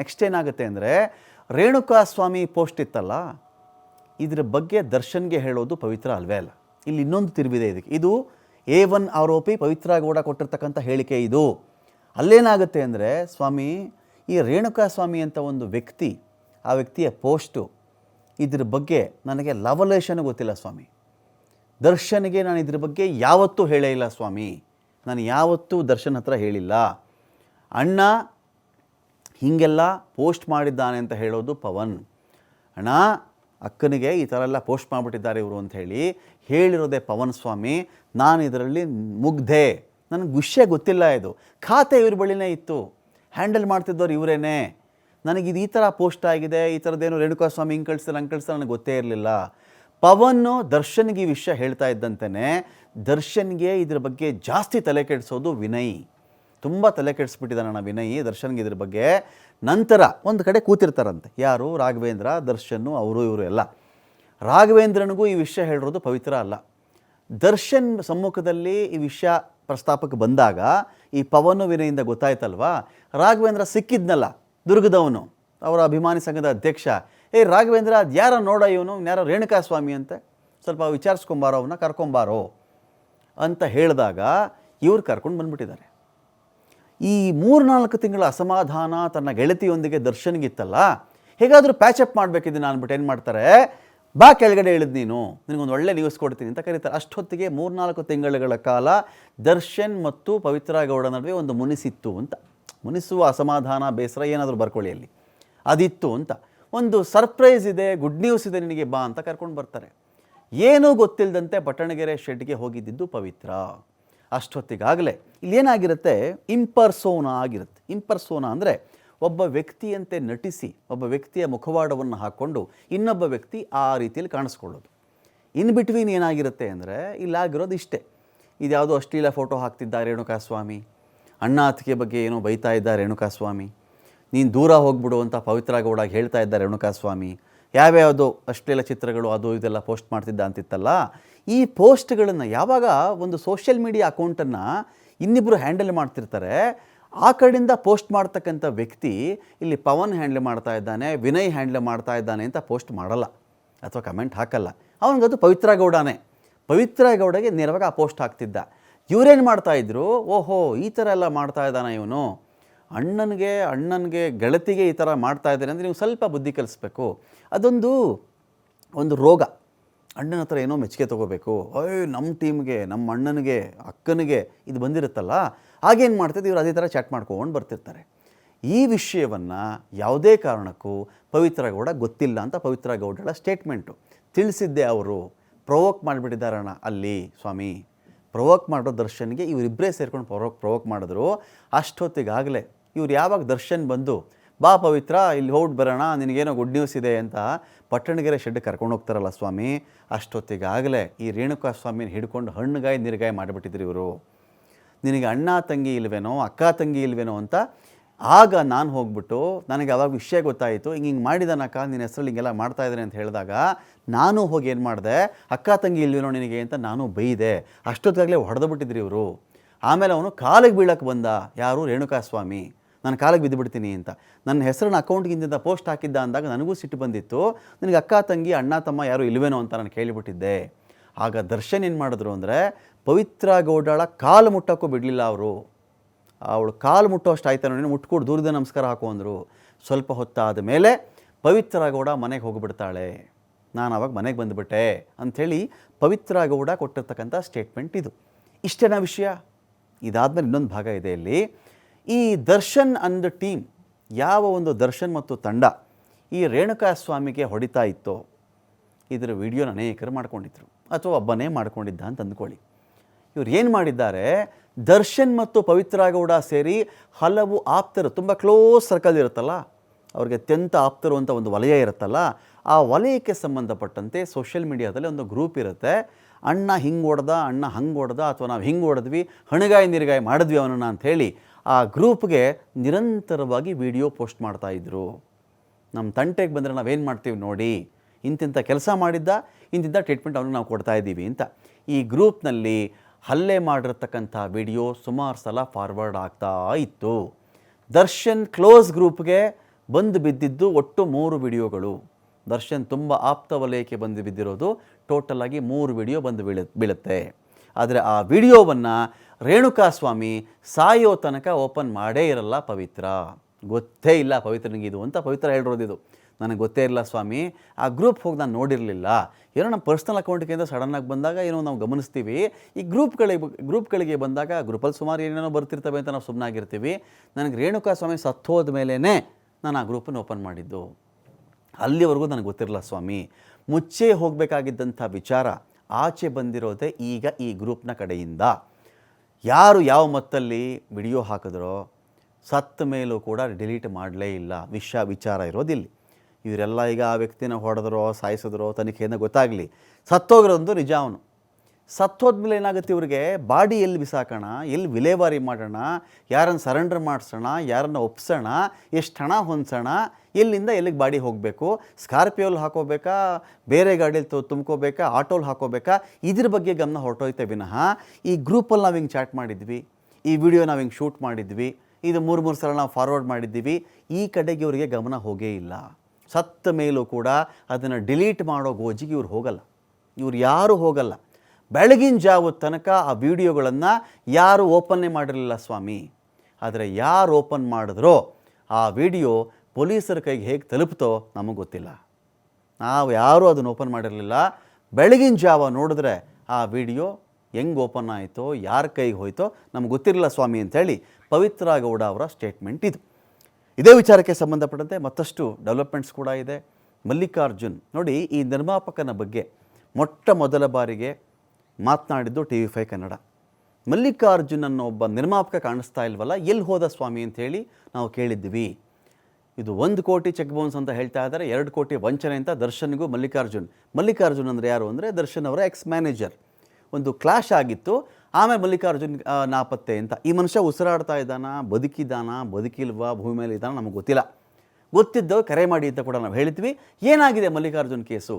Next ಏನಾಗುತ್ತೆ ಅಂದರೆ ರೇಣುಕಾ ಸ್ವಾಮಿ post ಇತ್ತಲ್ಲ, ಇದ್ರ ಬಗ್ಗೆ ದರ್ಶನ್ಗೆ ಹೇಳೋದು ಪವಿತ್ರ ಅಲ್ವೇ ಅಲ್ಲ. ಇಲ್ಲಿ ಇನ್ನೊಂದು ತಿರುವಿದೆ ಇದಕ್ಕೆ. ಇದು ಎ ಒನ್ ಆರೋಪಿ ಪವಿತ್ರ ಗೌಡ ಕೊಟ್ಟಿರ್ತಕ್ಕಂಥ ಹೇಳಿಕೆ ಇದು. ಅಲ್ಲೇನಾಗುತ್ತೆ ಅಂದರೆ, ಸ್ವಾಮಿ, ಈ ರೇಣುಕಾ ಸ್ವಾಮಿ ಅಂತ ಒಂದು ವ್ಯಕ್ತಿ, ಆ ವ್ಯಕ್ತಿಯ ಪೋಸ್ಟು ಇದ್ರ ಬಗ್ಗೆ ನನಗೆ ಲವಲೇಶನ್ ಗೊತ್ತಿಲ್ಲ ಸ್ವಾಮಿ. ದರ್ಶನ್ಗೆ ನಾನು ಇದ್ರ ಬಗ್ಗೆ ಯಾವತ್ತೂ ಹೇಳೇ ಇಲ್ಲ ಸ್ವಾಮಿ. ನಾನು ಯಾವತ್ತೂ ದರ್ಶನ್ ಹತ್ರ ಹೇಳಿಲ್ಲ. ಅಣ್ಣ ಹೀಗೆಲ್ಲ ಪೋಸ್ಟ್ ಮಾಡಿದ್ದಾನೆ ಅಂತ ಹೇಳೋದು ಪವನ್. ಅಣ್ಣ, ಅಕ್ಕನಿಗೆ ಈ ಥರ ಎಲ್ಲ ಪೋಸ್ಟ್ ಮಾಡಿಬಿಟ್ಟಿದ್ದಾರೆ ಇವರು ಅಂತ ಹೇಳಿ ಹೇಳಿರೋದೆ ಪವನ್ ಸ್ವಾಮಿ, ನಾನು ಇದರಲ್ಲಿ ಮುಗ್ಧೆ. ನನಗೆ ವಿಷಯ ಗೊತ್ತಿಲ್ಲ ಇದು. ಖಾತೆ ಇವ್ರ ಬಳಿನೇ ಇತ್ತು. ಹ್ಯಾಂಡಲ್ ಮಾಡ್ತಿದ್ದವ್ರು ಇವರೇನೆ. ನನಗಿದು ಈ ಥರ ಪೋಸ್ಟ್ ಆಗಿದೆ, ಈ ಥರದ್ದೇನು ರೇಣುಕಾ ಸ್ವಾಮಿ ಹಿಂಗೆ ಕಳಿಸ್ತಾರೆ ಹಂಗೆ ಕಳಿಸ್ತಾರೆ ನನಗೆ ಗೊತ್ತೇ ಇರಲಿಲ್ಲ. ಪವನ್ನು ದರ್ಶನ್ಗೆ ಈ ವಿಷಯ ಹೇಳ್ತಾ ಇದ್ದಂತೆಯೇ ದರ್ಶನ್ಗೆ ಇದ್ರ ಬಗ್ಗೆ ಜಾಸ್ತಿ ತಲೆ ಕೆಡಿಸೋದು ವಿನಯ್. ತುಂಬ ತಲೆ ಕೆಡಿಸ್ಬಿಟ್ಟಿದ್ದಾನಣ್ಣ ವಿನಯ್, ದರ್ಶನ್ಗೆ ಇದ್ರ ಬಗ್ಗೆ. ನಂತರ ಒಂದು ಕಡೆ ಕೂತಿರ್ತಾರಂತೆ. ಯಾರು? ರಾಘವೇಂದ್ರ, ದರ್ಶನ್ನು, ಅವರು, ಇವರು ಎಲ್ಲ. ರಾಘವೇಂದ್ರನಿಗೂ ಈ ವಿಷಯ ಹೇಳಿರೋದು ಪವಿತ್ರ ಅಲ್ಲ. ದರ್ಶನ್ ಸಮ್ಮುಖದಲ್ಲಿ ಈ ವಿಷಯ ಪ್ರಸ್ತಾಪಕ್ಕೆ ಬಂದಾಗ, ಈ ಪವನು ವಿನಯಿಂದ ಗೊತ್ತಾಯ್ತಲ್ವಾ? ರಾಘವೇಂದ್ರ ಸಿಕ್ಕಿದ್ನಲ್ಲ, ದುರ್ಗದವನು. ಅವರ ಅಭಿಮಾನಿ ಸಂಘದ ಅಧ್ಯಕ್ಷ. ಏ ರಾಘವೇಂದ್ರ, ಅದು ಯಾರ ನೋಡ ಇವನು? ಯಾರೋ ರೇಣುಕಾ ಸ್ವಾಮಿ ಅಂತೆ. ಸ್ವಲ್ಪ ವಿಚಾರಿಸ್ಕೊಂಬಾರೋ ಅವನ್ನ ಕರ್ಕೊಂಬಾರೋ ಅಂತ ಹೇಳಿದಾಗ ಇವ್ರು ಕರ್ಕೊಂಡು ಬಂದ್ಬಿಟ್ಟಿದ್ದಾರೆ. ಈ ಮೂರ್ನಾಲ್ಕು ತಿಂಗಳ ಅಸಮಾಧಾನ ತನ್ನ ಗೆಳತಿಯೊಂದಿಗೆ ದರ್ಶನ್ಗಿತ್ತಲ್ಲ, ಹೇಗಾದರೂ ಪ್ಯಾಚಪ್ ಮಾಡಬೇಕಿದ್ದೀನಿ ಅಂದ್ಬಿಟ್ಟು ಏನು ಮಾಡ್ತಾರೆ, ಬಾ ಕೆಳಗಡೆ ಇಳಿದ್ ನೀನು, ನಿನಗೊಂದು ಒಳ್ಳೆ ನ್ಯೂಸ್ ಕೊಡ್ತೀನಿ ಅಂತ ಕರೀತಾರೆ. ಅಷ್ಟೊತ್ತಿಗೆ ಮೂರ್ನಾಲ್ಕು ತಿಂಗಳುಗಳ ಕಾಲ ದರ್ಶನ್ ಮತ್ತು ಪವಿತ್ರ ಗೌಡ ನಡುವೆ ಒಂದು ಮುನಿಸಿತ್ತು ಅಂತ. ಮುನಿಸುವ ಅಸಮಾಧಾನ, ಬೇಸರ ಏನಾದರೂ ಬರ್ಕೊಳ್ಳಿ ಅಲ್ಲಿ. ಅದಿತ್ತು ಅಂತ. ಒಂದು ಸರ್ಪ್ರೈಸ್ ಇದೆ ಗುಡ್ ನ್ಯೂಸ್ ಇದೆ ನಿನಗೆ ಬಾ ಅಂತ ಕರ್ಕೊಂಡು ಬರ್ತಾರೆ. ಏನೂ ಗೊತ್ತಿಲ್ಲದಂತೆ ಪಟ್ಟಣಗೆರೆ ಶೆಡ್ಗೆ ಹೋಗಿದ್ದಿದ್ದು ಪವಿತ್ರ. ಅಷ್ಟೊತ್ತಿಗಾಗಲೇ. ಇಲ್ಲೇನಾಗಿರುತ್ತೆ ಇಂಪರ್ಸೋನಾ ಆಗಿರುತ್ತೆ. ಇಂಪರ್ಸೋನಾ ಅಂದರೆ ಒಬ್ಬ ವ್ಯಕ್ತಿಯಂತೆ ನಟಿಸಿ, ಒಬ್ಬ ವ್ಯಕ್ತಿಯ ಮುಖವಾಡವನ್ನು ಹಾಕ್ಕೊಂಡು ಇನ್ನೊಬ್ಬ ವ್ಯಕ್ತಿ ಆ ರೀತಿಯಲ್ಲಿ ಕಾಣಿಸ್ಕೊಳ್ಳೋದು. ಇನ್ ಬಿಟ್ವೀನ್ ಏನಾಗಿರುತ್ತೆ ಅಂದರೆ ಇಲ್ಲಾಗಿರೋದು ಇಷ್ಟೇ. ಇದ್ಯಾವುದೋ ಅಶ್ಲೀಲ ಫೋಟೋ ಹಾಕ್ತಿದ್ದಾರೆ ರೇಣುಕಾಸ್ವಾಮಿ. ಅಣ್ಣ ಅತ್ತಿಗೆ ಬಗ್ಗೆ ಏನೋ ಬೈತಾ ಇದ್ದಾರೆ ರೇಣುಕಾಸ್ವಾಮಿ. ನೀನು ದೂರ ಹೋಗ್ಬಿಡು ಅಂತ ಪವಿತ್ರ ಹೇಳ್ತಾ ಇದ್ದ ರೇಣುಕಾ ಸ್ವಾಮಿ ಯಾವ್ಯಾವುದೋ ಅಶ್ಲೀಲ ಚಿತ್ರಗಳು ಅದು ಇದೆಲ್ಲ ಪೋಸ್ಟ್ ಮಾಡ್ತಿದ್ದ ಅಂತಿತ್ತಲ್ಲ, ಈ ಪೋಸ್ಟ್ಗಳನ್ನು ಯಾವಾಗ ಒಂದು ಸೋಷಿಯಲ್ ಮೀಡಿಯಾ ಅಕೌಂಟನ್ನು ಇನ್ನಿಬ್ಬರು ಹ್ಯಾಂಡಲ್ ಮಾಡ್ತಿರ್ತಾರೆ, ಆ ಕಡೆಯಿಂದ ಪೋಸ್ಟ್ ಮಾಡ್ತಕ್ಕಂಥ ವ್ಯಕ್ತಿ ಇಲ್ಲಿ ಪವನ್ ಹ್ಯಾಂಡಲ್ ಮಾಡ್ತಾ ಇದ್ದಾನೆ, ವಿನಯ್ ಹ್ಯಾಂಡಲ್ ಮಾಡ್ತಾ ಇದ್ದಾನೆ ಅಂತ ಪೋಸ್ಟ್ ಮಾಡಲ್ಲ ಅಥವಾ ಕಮೆಂಟ್ ಹಾಕಲ್ಲ. ಅವನಿಗದು ಪವಿತ್ರ ಗೌಡನೇ. ಪವಿತ್ರ ಗೌಡಗೆ ನೇರವಾಗಿ ಆ ಪೋಸ್ಟ್ ಹಾಕ್ತಿದ್ದ. ಇವರೇನು ಮಾಡ್ತಾ ಇದ್ರು? ಓಹೋ, ಈ ಥರ ಎಲ್ಲ ಮಾಡ್ತಾ ಇದ್ದಾನೆ ಇವನು. ಅಣ್ಣನಿಗೆ ಅಣ್ಣನಿಗೆ ಗೆಳತಿಗೆ ಈ ಥರ ಮಾಡ್ತಾ ಇದ್ದಾರೆ ಅಂದರೆ ನೀವು ಸ್ವಲ್ಪ ಬುದ್ಧಿ ಕಲಿಸ್ಬೇಕು. ಅದೊಂದು, ಒಂದು ರೋಗ. ಅಣ್ಣನ ಹತ್ರ ಏನೋ ಮೆಚ್ಚುಗೆ ತೊಗೋಬೇಕು. ಅಯ್ಯೋ ನಮ್ಮ ಟೀಮ್ಗೆ, ನಮ್ಮ ಅಣ್ಣನಿಗೆ, ಅಕ್ಕನಿಗೆ ಇದು ಬಂದಿರುತ್ತಲ್ಲ ಆಗೇನು ಮಾಡ್ತಿದ್ದೆ ಇವರು ಅದೇ ಥರ ಚಾಟ್ ಮಾಡ್ಕೊಂಡು ಬರ್ತಿರ್ತಾರೆ. ಈ ವಿಷಯವನ್ನು ಯಾವುದೇ ಕಾರಣಕ್ಕೂ ಪವಿತ್ರ ಗೌಡ ಗೊತ್ತಿಲ್ಲ ಅಂತ ಪವಿತ್ರ ಗೌಡಳ ಸ್ಟೇಟ್ಮೆಂಟು. ತಿಳಿಸಿದ್ದೆ ಅವರು, ಪ್ರೊವೋಕ್ ಮಾಡಿಬಿಟ್ಟಿದ್ದಾರಣ್ಣ ಅಲ್ಲಿ, ಸ್ವಾಮಿ. ಪ್ರೊವೋಕ್ ಮಾಡೋ ದರ್ಶನ್ಗೆ ಇವರಿಬ್ಬರೇ ಸೇರ್ಕೊಂಡು ಪ್ರೊವೋಕ್, ಪ್ರವೋಕ್ ಮಾಡಿದ್ರು. ಅಷ್ಟೊತ್ತಿಗಾಗಲೇ ಇವ್ರು ಯಾವಾಗ ದರ್ಶನ್ ಬಂದು, ಬಾ ಪವಿತ್ರ, ಇಲ್ಲಿ ಹೋಗಿ ಬರೋಣ, ನಿನಗೇನೋ ಗುಡ್ ನ್ಯೂಸ್ ಇದೆ ಅಂತ ಪಟ್ಟಣಗೆರೆ ಶೆಡ್ ಕರ್ಕೊಂಡು ಹೋಗ್ತಾರಲ್ಲ ಸ್ವಾಮಿ. ಅಷ್ಟೊತ್ತಿಗಾಗಲೇ ಈ ರೇಣುಕಾ ಸ್ವಾಮಿನ ಹಿಡ್ಕೊಂಡು ಹಣ್ಣುಗಾಯಿ, ನೀರುಗಾಯಿ ಮಾಡಿಬಿಟ್ಟಿದ್ರು ಇವರು. ನಿನಗೆ ಅಣ್ಣ, ತಂಗಿ ಇಲ್ವೇನೋ, ಅಕ್ಕ, ತಂಗಿ ಇಲ್ವೇನೋ ಅಂತ ಆಗ ನಾನು ಹೋಗ್ಬಿಟ್ಟು ನನಗೆ ಅವಾಗ ವಿಷಯ ಗೊತ್ತಾಯಿತು. ಹಿಂಗೆ ಹಿಂಗೆ ಮಾಡಿದಾನಕ್ಕ, ನಿನ್ನ ಹೆಸರಲ್ಲಿ ಹಿಂಗೆಲ್ಲ ಮಾಡ್ತಾ ಇದ್ದಾನೆ ಅಂತ ಹೇಳಿದಾಗ ನಾನು ಹೋಗಿ ಏನು ಮಾಡಿದೆ, ಅಕ್ಕ, ತಂಗಿ ಇಲ್ವೇನೋ ನಿನಗೆ ಅಂತ ನಾನು ಬೈದೆ. ಅಷ್ಟೊತ್ತಾಗಲೇ ಹೊಡೆದು ಬಿಟ್ಟಿದ್ರು ಇವರು. ಆಮೇಲೆ ಅವನು ಕಾಲಿಗೆ ಬೀಳಕ್ಕೆ ಬಂದ. ಯಾರು? ರೇಣುಕಾ ಸ್ವಾಮಿ. ನಾನು ಕಾಲಿಗೆ ಬಿದ್ದುಬಿಡ್ತೀನಿ ಅಂತ. ನನ್ನ ಹೆಸರನ್ನ ಅಕೌಂಟ್ಗಿಂದ ಪೋಸ್ಟ್ ಹಾಕಿದ್ದ ಅಂದಾಗ ನನಗೂ ಸಿಟ್ಟು ಬಂದಿತ್ತು. ನನಗೆ ಅಕ್ಕ, ತಂಗಿ, ಅಣ್ಣ, ತಮ್ಮ ಯಾರು ಇಲ್ವೇನೋ ಅಂತ ನಾನು ಕೇಳಿಬಿಟ್ಟಿದ್ದೆ. ಆಗ ದರ್ಶನ್ ಏನು ಮಾಡಿದ್ರು ಅಂದರೆ, ಪವಿತ್ರ ಗೌಡಾಳ ಕಾಲು ಮುಟ್ಟೋಕ್ಕೂ ಬಿಡಲಿಲ್ಲ ಅವರು. ಅವಳು ಕಾಲು ಮುಟ್ಟೋ ಅಷ್ಟು ಆಯ್ತು ನೀನು ಮುಟ್ಕೊಡು, ದೂರದ ನಮಸ್ಕಾರ ಹಾಕು ಅಂದರು. ಸ್ವಲ್ಪ ಹೊತ್ತಾದ ಮೇಲೆ ಪವಿತ್ರ ಗೌಡ ಮನೆಗೆ ಹೋಗಿಬಿಡ್ತಾಳೆ. ನಾನು ಅವಾಗ ಮನೆಗೆ ಬಂದುಬಿಟ್ಟೆ ಅಂಥೇಳಿ ಪವಿತ್ರ ಗೌಡ ಕೊಟ್ಟಿರ್ತಕ್ಕಂಥ ಸ್ಟೇಟ್ಮೆಂಟ್ ಇದು. ಇಷ್ಟೇನಾ ವಿಷಯ? ಇದಾದಮೇಲೆ ಇನ್ನೊಂದು ಭಾಗ ಇದೆ ಇಲ್ಲಿ. ಈ ದರ್ಶನ್ ಅಂಡ್ ಟೀಮ್ ಯಾವ ಒಂದು ದರ್ಶನ್ ಮತ್ತು ತಂಡ ಈ ರೇಣುಕಾ ಸ್ವಾಮಿಗೆ ಹೊಡಿತಾ ಇತ್ತೋ, ಇದರ ವಿಡಿಯೋನ ಅನೇಕರು ಮಾಡ್ಕೊಂಡಿದ್ರು, ಅಥವಾ ಒಬ್ಬನೇ ಮಾಡ್ಕೊಂಡಿದ್ದ ಅಂತ ಅಂದ್ಕೊಳ್ಳಿ. ಇವ್ರು ಏನು ಮಾಡಿದ್ದಾರೆ, ದರ್ಶನ್ ಮತ್ತು ಪವಿತ್ರ ಗೌಡ ಸೇರಿ ಹಲವು ಆಪ್ತರು, ತುಂಬ ಕ್ಲೋಸ್ ಸರ್ಕಲ್ ಇರುತ್ತಲ್ಲ, ಅವ್ರಿಗೆ ಅತ್ಯಂತ ಆಪ್ತರು ಅಂತ ಒಂದು ವಲಯ ಇರುತ್ತಲ್ಲ, ಆ ವಲಯಕ್ಕೆ ಸಂಬಂಧಪಟ್ಟಂತೆ ಸೋಷಿಯಲ್ ಮೀಡಿಯಾದಲ್ಲಿ ಒಂದು ಗ್ರೂಪ್ ಇರುತ್ತೆ. ಅಣ್ಣ ಹಿಂಗೆ ಹೊಡೆದ ಅಣ್ಣ ಹಂಗೆ ಹೊಡೆದ ಅಥವಾ ನಾವು ಹಿಂಗೆ ಹೊಡೆದ್ವಿ ಹಣಗಾಯಿ ನಿರ್ಗಾಯಿ ಮಾಡಿದ್ವಿ ಅವನನ್ನು ಅಂಥೇಳಿ ಆ ಗ್ರೂಪ್ಗೆ ನಿರಂತರವಾಗಿ ವಿಡಿಯೋ ಪೋಸ್ಟ್ ಮಾಡ್ತಾಯಿದ್ರು ನಮ್ಮ ತಂಟೆಗೆ ಬಂದರೆ ನಾವೇನು ಮಾಡ್ತೀವಿ ನೋಡಿ ಇಂತಿಂಥ ಕೆಲಸ ಮಾಡಿದ್ದ ಇಂತಿಂಥ ಟ್ರೀಟ್ಮೆಂಟ್ ಅವನಿಗೆ ನಾವು ಕೊಡ್ತಾ ಇದ್ದೀವಿ ಅಂತ. ಈ ಗ್ರೂಪ್ನಲ್ಲಿ ಹಲ್ಲೆ ಮಾಡಿರ್ತಕ್ಕಂಥ ವಿಡಿಯೋ ಸುಮಾರು ಸಲ ಫಾರ್ವರ್ಡ್ ಆಗ್ತಾ ಇತ್ತು. ದರ್ಶನ್ ಕ್ಲೋಸ್ ಗ್ರೂಪ್ಗೆ ಬಂದು ಬಿದ್ದಿದ್ದು ಒಟ್ಟು ಮೂರು ವಿಡಿಯೋಗಳು. ದರ್ಶನ್ ತುಂಬ ಆಪ್ತ ವಲಯಕ್ಕೆ ಬಂದು ಬಿದ್ದಿರೋದು ಆಗಿ ಮೂರು ವಿಡಿಯೋ ಬಂದು ಬೀಳ ಬೀಳುತ್ತೆ. ಆದರೆ ಆ ವಿಡಿಯೋವನ್ನು ರೇಣುಕಾಸ್ವಾಮಿ ಸಾಯೋ ತನಕ ಓಪನ್ ಮಾಡೇ ಇರಲ್ಲ ಪವಿತ್ರ. ಗೊತ್ತೇ ಇಲ್ಲ ಪವಿತ್ರನಿಗೆ ಇದು ಅಂತ ಪವಿತ್ರ ಹೇಳಿರೋದು ಇದು. ನನಗೆ ಗೊತ್ತೇ ಇಲ್ಲ ಸ್ವಾಮಿ, ಆ ಗ್ರೂಪ್ ಹೋಗಿ ನಾನು ನೋಡಿರಲಿಲ್ಲ. ಏನೋ ನಮ್ಮ ಪರ್ಸ್ನಲ್ ಅಕೌಂಟ್ಗಿಂತ ಸಡನ್ನಾಗಿ ಬಂದಾಗ ಏನೋ ನಾವು ಗಮನಿಸ್ತೀವಿ. ಈ ಗ್ರೂಪ್ಗಳಿಗೆ ಗ್ರೂಪ್ಗಳಿಗೆ ಬಂದಾಗ ಗ್ರೂಪಲ್ಲಿ ಸುಮಾರು ಏನೇನೋ ಬರ್ತಿರ್ತವೆ ಅಂತ ನಾವು ಸುಮ್ಮನಾಗಿರ್ತೀವಿ ನನಗೆ ರೇಣುಕಾ ಸ್ವಾಮಿ ಸತ್ತೋದ ಮೇಲೇ ನಾನು ಆ ಗ್ರೂಪನ್ನು ಓಪನ್ ಮಾಡಿದ್ದು. ಅಲ್ಲಿವರೆಗೂ ನನಗೆ ಗೊತ್ತಿರಲ್ಲ ಸ್ವಾಮಿ, ಮುಚ್ಚೇ ಹೋಗಬೇಕಾಗಿದ್ದಂಥ ವಿಚಾರ ಆಚೆ ಬಂದಿರೋದೇ ಈಗ ಈ ಗ್ರೂಪ್ನ ಕಡೆಯಿಂದ. ಯಾರು ಯಾವ ಮತ್ತಲ್ಲಿ ವಿಡಿಯೋ ಹಾಕಿದ್ರೋ ಸತ್ತ ಮೇಲೂ ಕೂಡ ಡಿಲೀಟ್ ಮಾಡಲೇ ಇಲ್ಲ. ವಿಷಯ ವಿಚಾರ ಇರೋದಿಲ್ಲ. ಇವರೆಲ್ಲ ಈಗ ಆ ವ್ಯಕ್ತಿನ ಹೊಡೆದ್ರೋ, ಸಾಯಿಸಿದ್ರೋ ತನಿಖೆಯಿಂದ ಗೊತ್ತಾಗಲಿ. ಸತ್ತೋಗಿರೋದು ನಿಜ ಅವನು. ಸತ್ತೋದ್ಮೇಲೆ ಏನಾಗುತ್ತೆ ಇವ್ರಿಗೆ? ಬಾಡಿ ಎಲ್ಲಿ ಬಿಸಾಕೋಣ? ಎಲ್ಲಿ ವಿಲೇವಾರಿ ಮಾಡೋಣ? ಯಾರನ್ನು ಸರೆಂಡರ್ ಮಾಡಿಸೋಣ? ಯಾರನ್ನು ಒಪ್ಸೋಣ? ಎಷ್ಟು ಹಣ ಹೊಂದ್ಸೋಣ? ಎಲ್ಲಿಂದ ಎಲ್ಲಿಗೆ ಬಾಡಿ ಹೋಗಬೇಕು? ಸ್ಕಾರ್ಪಿಯೋಲಿ ಹಾಕೋಬೇಕಾ? ಬೇರೆ ಗಾಡೀಲಿ ತು ತುಂಬ್ಕೋಬೇಕಾ? ಆಟೋಲಿ ಹಾಕೋಬೇಕಾ? ಇದ್ರ ಬಗ್ಗೆ ಗಮನ ಹೊರಟೋಯ್ತೆ ವಿನಃ. ಈ ಗ್ರೂಪಲ್ಲಿ ನಾವು ಹಿಂಗೆ ಚಾಟ್ ಮಾಡಿದ್ವಿ. ಈ ವಿಡಿಯೋ ನಾವು ಹಿಂಗೆ ಶೂಟ್ ಮಾಡಿದ್ವಿ. ಇದು ಮೂರು ಮೂರು ಸಲ ನಾವು ಫಾರ್ವರ್ಡ್ ಮಾಡಿದ್ದೀವಿ. ಈ ಕಡೆಗೆ ಇವರಿಗೆ ಗಮನ ಹೋಗೇ ಇಲ್ಲ. ಸತ್ತ ಮೇಲೂ ಕೂಡ ಅದನ್ನು ಡಿಲೀಟ್ ಮಾಡೋ ಗೋಜಿಗೆ ಇವ್ರು ಹೋಗಲ್ಲ. ಇವ್ರು ಯಾರೂ ಹೋಗಲ್ಲ. ಬೆಳಗಿನ ಜಾವದ ತನಕ ಆ ವಿಡಿಯೋಗಳನ್ನು ಯಾರು ಓಪನ್ನೇ ಮಾಡಿರಲಿಲ್ಲ ಸ್ವಾಮಿ. ಆದರೆ ಯಾರು ಓಪನ್ ಮಾಡಿದ್ರೋ ಆ ವಿಡಿಯೋ ಪೊಲೀಸರ ಕೈಗೆ ಹೇಗೆ ತಲುಪ್ತೋ ನಮಗೆ ಗೊತ್ತಿಲ್ಲ. ನಾವು ಯಾರೂ ಅದನ್ನು ಓಪನ್ ಮಾಡಿರಲಿಲ್ಲ. ಬೆಳಗಿನ ಜಾವ ನೋಡಿದ್ರೆ ಆ ವಿಡಿಯೋ ಹೆಂಗೆ ಓಪನ್ ಆಯಿತೋ, ಯಾರ ಕೈಗೆ ಹೋಯ್ತೋ ನಮ್ಗೆ ಗೊತ್ತಿರಲಿಲ್ಲ ಸ್ವಾಮಿ ಅಂತೇಳಿ ಪವಿತ್ರ ಗೌಡ ಅವರ ಸ್ಟೇಟ್ಮೆಂಟ್ ಇದು. ಇದೇ ವಿಚಾರಕ್ಕೆ ಸಂಬಂಧಪಟ್ಟಂತೆ ಮತ್ತಷ್ಟು ಡೆವಲಪ್ಮೆಂಟ್ಸ್ ಕೂಡ ಇದೆ. ಮಲ್ಲಿಕಾರ್ಜುನ್ ನೋಡಿ ಈ ನಿರ್ಮಾಪಕನ ಬಗ್ಗೆ ಮೊಟ್ಟ ಮೊದಲ ಬಾರಿಗೆ ಮಾತನಾಡಿದ್ದು T V five Kannada. Mallikarjun ಅನ್ನೋ ಒಬ್ಬ ನಿರ್ಮಾಪಕ ಕಾಣಿಸ್ತಾ ಇಲ್ವಲ್ಲ ಎಲ್ಲಿ ಹೋದ ಸ್ವಾಮಿ ಅಂತ ಹೇಳಿ ನಾವು ಕೇಳಿದ್ವಿ ಇದು ಒಂದು ಕೋಟಿ ಚೆಕ್ ಬೌನ್ಸ್ ಅಂತ ಹೇಳ್ತಾ ಇದ್ದಾರೆ, ಎರಡು ಕೋಟಿ ವಂಚನೆ ಅಂತ ದರ್ಶನ್ಗೂ ಮಲ್ಲಿಕಾರ್ಜುನ್. ಮಲ್ಲಿಕಾರ್ಜುನ್ ಅಂದರೆ ಯಾರು ಅಂದರೆ ದರ್ಶನ್ ಅವರ ಎಕ್ಸ್ ಮ್ಯಾನೇಜರ್ ಒಂದು ಕ್ಲಾಶ್ ಆಗಿತ್ತು, ಆಮೇಲೆ ಮಲ್ಲಿಕಾರ್ಜುನ್ ನಾಪತ್ತೆ ಅಂತ. ಈ ಮನುಷ್ಯ ಉಸಿರಾಡ್ತಾ ಇದ್ದಾನ, ಬದುಕಿದ್ದಾನ, ಬದುಕಿಲ್ವಾ, ಭೂಮಿ ಮೇಲೆ ಇದ್ದಾನ ನಮಗೆ ಗೊತ್ತಿಲ್ಲ. ಗೊತ್ತಿದ್ದವು ಕರೆ ಮಾಡಿ ಅಂತ ಕೂಡ ನಾವು ಹೇಳ್ತೀವಿ ಏನಾಗಿದೆ ಮಲ್ಲಿಕಾರ್ಜುನ್ ಕೇಸು?